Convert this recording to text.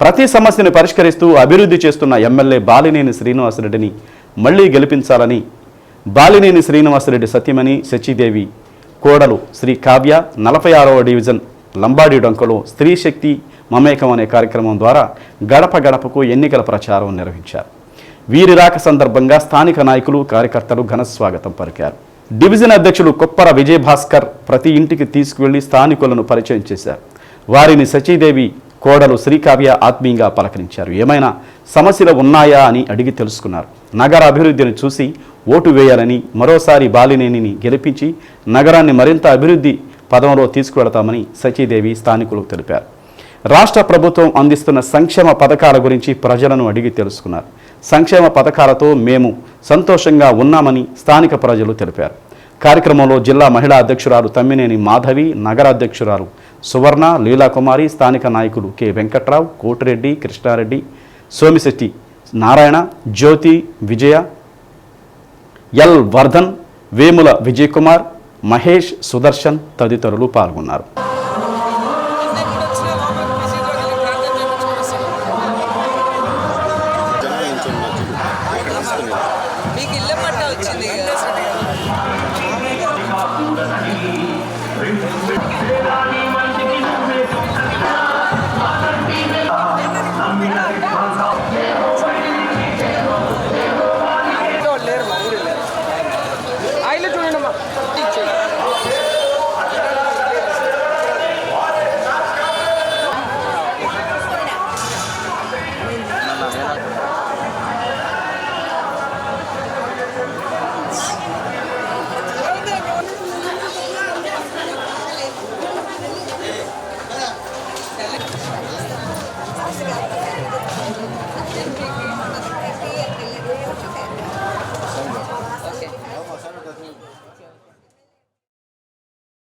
ప్రతి సమస్యను పరిష్కరిస్తూ అభివృద్ధి చేస్తున్న ఎమ్మెల్యే బాలినేని శ్రీనివాసరెడ్డిని మళ్ళీ గెలిపించాలని బాలినేని శ్రీనివాసరెడ్డి సత్యమణి శచిదేవి కోడలు శ్రీ కావ్య నలభై ఆరవ డివిజన్ లంబాడి డొంకలో స్త్రీ శక్తి మమేకం అనే కార్యక్రమం ద్వారా గడప గడపకు ఎన్నికల ప్రచారం నిర్వహించారు. వీరి రాక సందర్భంగా స్థానిక నాయకులు కార్యకర్తలు ఘన స్వాగతం పలికారు. డివిజన్ అధ్యక్షులు కొప్పర విజయభాస్కర్ ప్రతి ఇంటికి తీసుకువెళ్ళి స్థానికులను పరిచయం చేశారు. వారిని సచీదేవి కోడలు శ్రీకావ్య ఆత్మీయంగా పలకరించారు. ఏమైనా సమస్యలు ఉన్నాయా అని అడిగి తెలుసుకున్నారు. నగర అభివృద్ధిని చూసి ఓటు వేయాలని మరోసారి బాలినేనిని గెలిపించి నగరాన్ని మరింత అభివృద్ధి పదంలో తీసుకువెళతామని సచీదేవి స్థానికులకు తెలిపారు. రాష్ట్ర ప్రభుత్వం అందిస్తున్న సంక్షేమ పథకాల గురించి ప్రజలను అడిగి తెలుసుకున్నారు. సంక్షేమ పథకాలతో మేము సంతోషంగా ఉన్నామని స్థానిక ప్రజలు తెలిపారు. కార్యక్రమంలో జిల్లా మహిళా అధ్యక్షురాలు తమ్మినేని మాధవి నగర అధ్యక్షురాలు సువర్ణ లీలాకుమారి స్థానిక నాయకులు కె వెంకట్రావు కోటిరెడ్డి కృష్ణారెడ్డి సోమిశెట్టి నారాయణ జ్యోతి విజయ ఎల్ వర్ధన్ వేముల విజయ్ కుమార్ మహేష్ సుదర్శన్ తదితరులు పాల్గొన్నారు. మీకు ఇల్లు పట్ట వచ్చింది Gracias.